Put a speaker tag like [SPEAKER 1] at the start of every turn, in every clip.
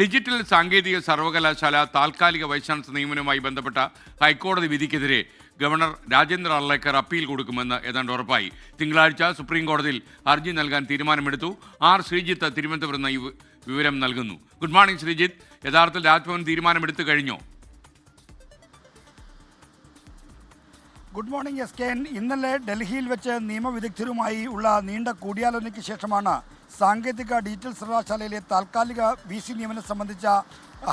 [SPEAKER 1] Digital സാങ്കേതിക സർവകലാശാല താൽക്കാലിക വൈസ് ചാൻസലർ നിയമനവുമായി ബന്ധപ്പെട്ട ഹൈക്കോടതി വിധിക്കെതിരെ ഗവർണർ രാജേന്ദ്ര അർലേക്കർ അപ്പീൽ കൊടുക്കുമെന്ന് ഏതാണ്ട് ഉറപ്പായി. തിങ്കളാഴ്ച സുപ്രീം കോടതിയിൽ ഹർജി നൽകാൻ തീരുമാനമെടുത്തു. ആർ. ശ്രീജിത്ത് തിരുവനന്തപുരം വിവരം നൽകുന്നു. Good morning Sreejith. യഥാർത്ഥത്തിൽ രാജ്ഭവൻ തീരുമാനമെടുത്തു കഴിഞ്ഞോ?
[SPEAKER 2] Good morning S. കെ. ഇന്നലെ ഡൽഹിയിൽ വെച്ച് നിയമവിദഗ്ധരുമായി ഉള്ള നീണ്ട കൂടിയാലോചനയ്ക്ക് ശേഷമാണ് സാങ്കേതിക ഡിജിറ്റൽ സർവകലാശാലയിലെ താൽക്കാലിക വി സി നിയമനം സംബന്ധിച്ച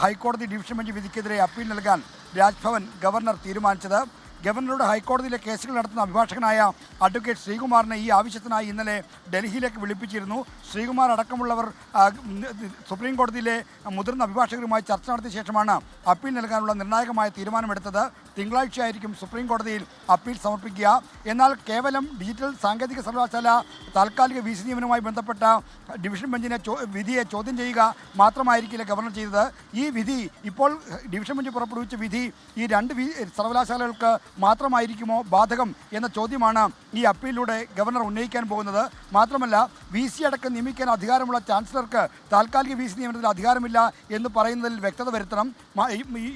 [SPEAKER 2] ഹൈക്കോടതി ഡിവിഷൻ ബെഞ്ച് വിധിക്കെതിരെ അപ്പീൽ നൽകാൻ രാജ്ഭവൻ ഗവർണർ തീരുമാനിച്ചത്. ഗവർണറുടെ ഹൈക്കോടതിയിലെ കേസുകൾ നടത്തുന്ന അഭിഭാഷകനായ അഡ്വക്കേറ്റ് ശ്രീകുമാറിനെ ഈ ആവശ്യത്തിനായി ഇന്നലെ ഡൽഹിയിലേക്ക് വിളിപ്പിച്ചിരുന്നു. ശ്രീകുമാർ അടക്കമുള്ളവർ സുപ്രീം കോടതിയിലെ മുതിർന്ന അഭിഭാഷകരുമായി ചർച്ച നടത്തിയ ശേഷമാണ് അപ്പീൽ നൽകാനുള്ള നിർണായകമായ തീരുമാനമെടുത്തത്. തിങ്കളാഴ്ചയായിരിക്കും സുപ്രീം കോടതിയിൽ അപ്പീൽ സമർപ്പിക്കുക. എന്നാൽ കേവലം ഡിജിറ്റൽ സാങ്കേതിക സർവകലാശാല താൽക്കാലിക വി സി നിയമനവുമായി ബന്ധപ്പെട്ട ഡിവിഷൻ ബെഞ്ചിനെ വിധിയെ ചോദ്യം ചെയ്യുക മാത്രമായിരിക്കില്ല ഗവർണർ ചെയ്തത്. ഈ വിധി ഇപ്പോൾ ഡിവിഷൻ ബെഞ്ച് പുറപ്പെടുവിച്ച വിധി ഈ രണ്ട് സർവകലാശാലകൾക്ക് മാത്രമായിരിക്കുമോ ബാധകം എന്ന ചോദ്യമാണ് ഈ അപ്പീലിലൂടെ ഗവർണർ ഉന്നയിക്കാൻ പോകുന്നത്. മാത്രമല്ല വി സി അടക്കം നിയമിക്കാൻ അധികാരമുള്ള ചാൻസലർക്ക് താൽക്കാലിക വി സി നിയമനത്തിൽ അധികാരമില്ല എന്ന് പറയുന്നതിൽ വ്യക്തത വരുത്തണം.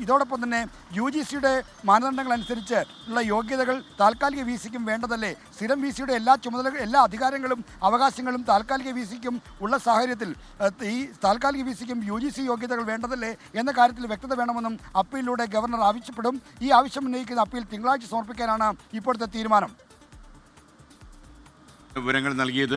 [SPEAKER 2] ഇതോടൊപ്പം തന്നെ യു ജി സിയുടെ മാനദണ്ഡങ്ങൾ അനുസരിച്ച് ഉള്ള യോഗ്യതകൾ താൽക്കാലിക വി സിക്കും വേണ്ടതല്ലേ? സ്ഥിരം വി സിയുടെ എല്ലാ ചുമതലകളും എല്ലാ അധികാരങ്ങളും അവകാശങ്ങളും താൽക്കാലിക വി സിക്കും ഉള്ള സാഹചര്യത്തിൽ ഈ താൽക്കാലിക വി സിക്കും യു ജി സി യോഗ്യതകൾ വേണ്ടതല്ലേ എന്ന കാര്യത്തിൽ വ്യക്തത വേണമെന്നും അപ്പീലിലൂടെ ഗവർണർ ആവശ്യപ്പെടും. ഈ ആവശ്യം ഉന്നയിക്കുന്ന അപ്പീൽ തിങ്കളാഴ്ച സമർപ്പിക്കാനാണ് ഇപ്പോഴത്തെ തീരുമാനം.
[SPEAKER 1] വിവരങ്ങൾ നൽകിയത്